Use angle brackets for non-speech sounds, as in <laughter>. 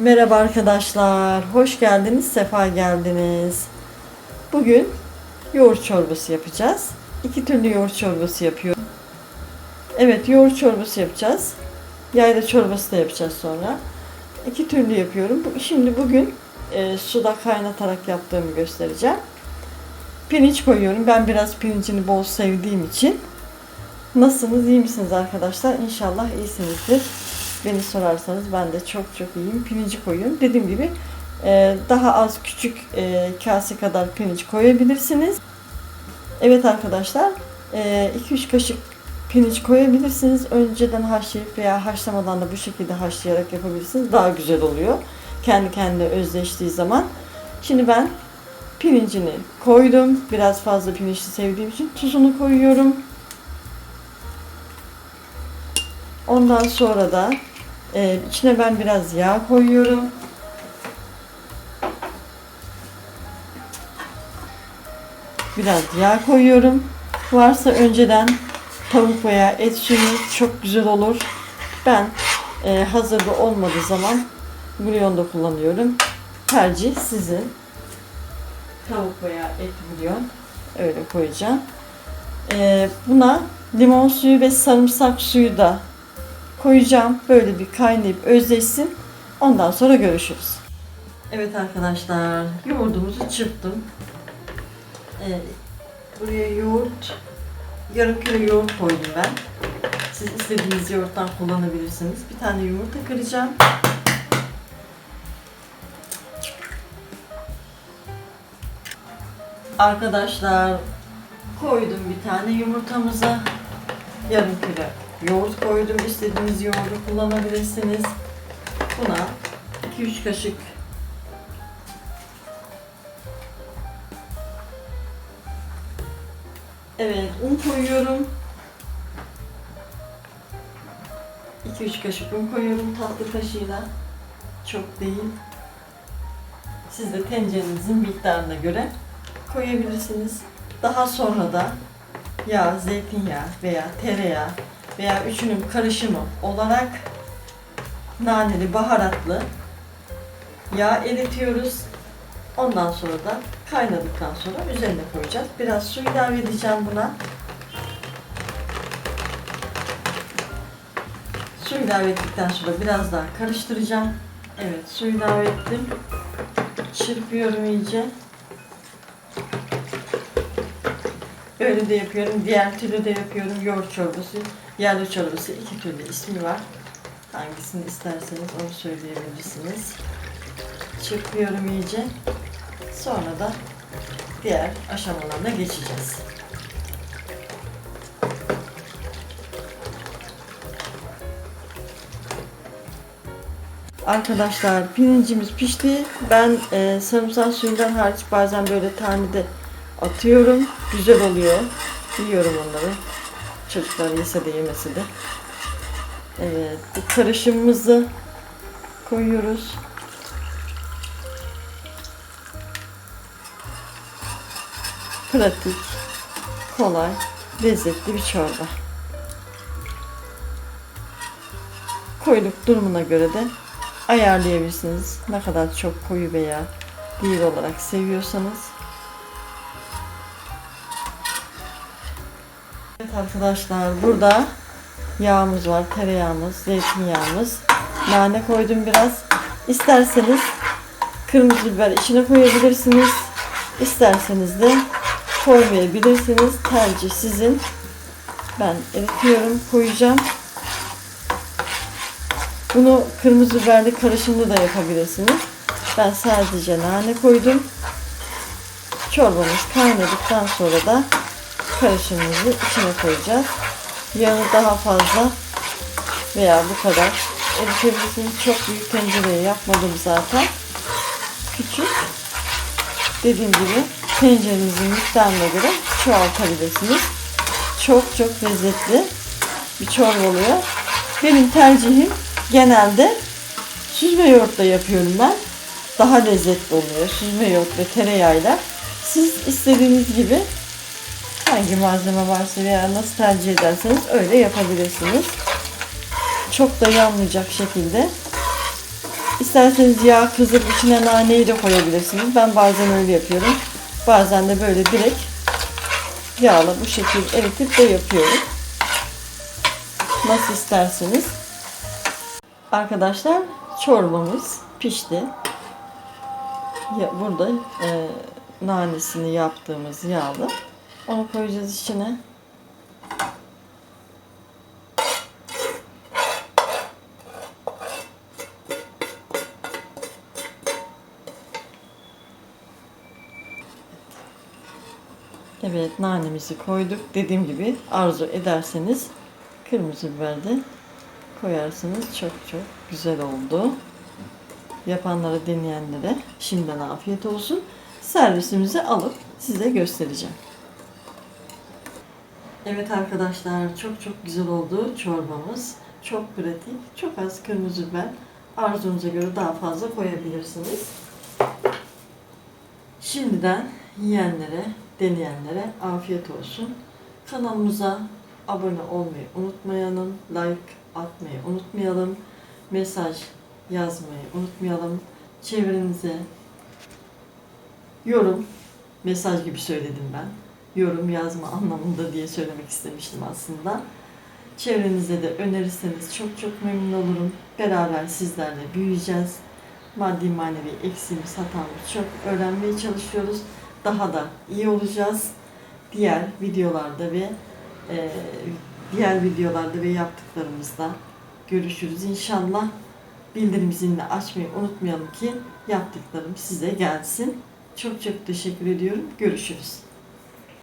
Merhaba arkadaşlar, hoş geldiniz, sefa geldiniz. Bugün yoğurt çorbası yapacağız. İki türlü yoğurt çorbası yapıyorum. Evet, yoğurt çorbası yapacağız. Yayla çorbası da yapacağız sonra. İki türlü yapıyorum. Şimdi bugün e, suda kaynatarak yaptığımı göstereceğim. Pirinç koyuyorum. Ben biraz pirincini bol sevdiğim için. Nasılsınız, iyi misiniz arkadaşlar? İnşallah iyisinizdir. Beni sorarsanız ben de çok çok iyiyim. Pirinci koyuyorum. Dediğim gibi e, daha az küçük e, kase kadar pirinç koyabilirsiniz. Evet arkadaşlar 2-3 kaşık pirinç koyabilirsiniz. Önceden haşlayıp veya haşlamadan da bu şekilde haşlayarak yapabilirsiniz. Daha güzel oluyor. Kendi kendine özleştiği zaman. Şimdi ben pirincini koydum. Biraz fazla pirinçli sevdiğim için tuzunu koyuyorum. Ondan sonra da e, içine ben biraz yağ koyuyorum. Biraz yağ koyuyorum. Varsa önceden tavuk veya et suyu çok güzel olur. Ben e, hazırda olmadığı zaman bulyonda kullanıyorum. Tercih sizin. Tavuk veya et bulyon öyle koyacağım. E, buna limon suyu ve sarımsak suyu da koyacağım. Böyle bir kaynayıp özleşsin. Ondan sonra görüşürüz. Evet arkadaşlar, yoğurdumuzu çırptım. Ee, buraya yoğurt, yarım kilo yoğurt koydum ben. Siz istediğiniz yoğurttan kullanabilirsiniz. Bir tane yumurta kıracağım. Arkadaşlar, koydum bir tane yumurtamıza. Yarım kilo yoğurt koydum. İstediğiniz yoğurdu kullanabilirsiniz. Buna 2-3 kaşık Evet, un koyuyorum. 2-3 kaşık un koyuyorum tatlı kaşığıyla. Çok değil. Siz de tencerenizin miktarına göre koyabilirsiniz. Daha sonra da yağ, zeytinyağı veya tereyağı veya üçünün karışımı olarak naneli, baharatlı yağ eritiyoruz. Ondan sonra da kaynadıktan sonra üzerine koyacağız. Biraz su ilave edeceğim buna. Su ilave ettikten sonra biraz daha karıştıracağım. Evet su ilave ettim. Çırpıyorum iyice. Böyle de yapıyorum. Diğer türlü de yapıyorum. Yoğurt çorbası, yerli çorbası iki türlü ismi var. Hangisini isterseniz onu söyleyebilirsiniz. Çırpıyorum iyice. Sonra da diğer aşamalarına geçeceğiz. Arkadaşlar pirincimiz pişti. Ben e, sarımsak suyundan hariç bazen böyle tane de atıyorum. Güzel oluyor. Yiyorum onları. Çocuklar yese de yemese de. Evet, bu karışımımızı koyuyoruz. Pratik, kolay, lezzetli bir çorba. Koyduk durumuna göre de ayarlayabilirsiniz. Ne kadar çok koyu veya değil olarak seviyorsanız. Evet arkadaşlar burada yağımız var, tereyağımız, zeytinyağımız. Nane koydum biraz. İsterseniz kırmızı biber içine koyabilirsiniz. İsterseniz de koymayabilirsiniz. Tercih sizin. Ben eritiyorum, koyacağım. Bunu kırmızı biberli karışımlı da yapabilirsiniz. Ben sadece nane koydum. Çorbamız kaynadıktan sonra da karışımımızı içine koyacağız. Yağı daha fazla veya bu kadar eritebilirsiniz. Çok büyük tencereye yapmadım zaten. Küçük. Dediğim gibi tencerenizin miktarına göre çoğaltabilirsiniz. Çok çok lezzetli bir çorba oluyor. Benim tercihim genelde süzme yoğurtla yapıyorum ben. Daha lezzetli oluyor süzme yoğurt ve tereyağıyla. Siz istediğiniz gibi hangi malzeme varsa veya nasıl tercih ederseniz öyle yapabilirsiniz. Çok da yanmayacak şekilde İsterseniz yağ kızıp içine naneyi de koyabilirsiniz. Ben bazen öyle yapıyorum. Bazen de böyle direkt yağla bu şekilde eritip de yapıyorum. Nasıl isterseniz. Arkadaşlar çorbamız pişti. Ya, burada e, nanesini yaptığımız yağlı. Onu koyacağız içine. Evet nanemizi koyduk. Dediğim gibi arzu ederseniz kırmızı biber de koyarsınız. Çok çok güzel oldu. Yapanlara deneyenlere şimdiden afiyet olsun. Servisimizi alıp size göstereceğim. Evet arkadaşlar çok çok güzel oldu çorbamız. Çok pratik. Çok az kırmızı biber. Arzunuza göre daha fazla koyabilirsiniz. Şimdiden yiyenlere, deneyenlere afiyet olsun. Kanalımıza abone olmayı unutmayalım. Like atmayı unutmayalım. Mesaj yazmayı unutmayalım. Çevrenize yorum, mesaj gibi söyledim ben. Yorum yazma <laughs> anlamında diye söylemek istemiştim aslında. Çevrenize de önerirseniz çok çok memnun olurum. Beraber sizlerle büyüyeceğiz. Maddi manevi eksiğimiz hatamız çok öğrenmeye çalışıyoruz. Daha da iyi olacağız. Diğer videolarda ve e, diğer videolarda ve yaptıklarımızda görüşürüz inşallah. Bildirim zilini açmayı unutmayalım ki yaptıklarım size gelsin. Çok çok teşekkür ediyorum. Görüşürüz.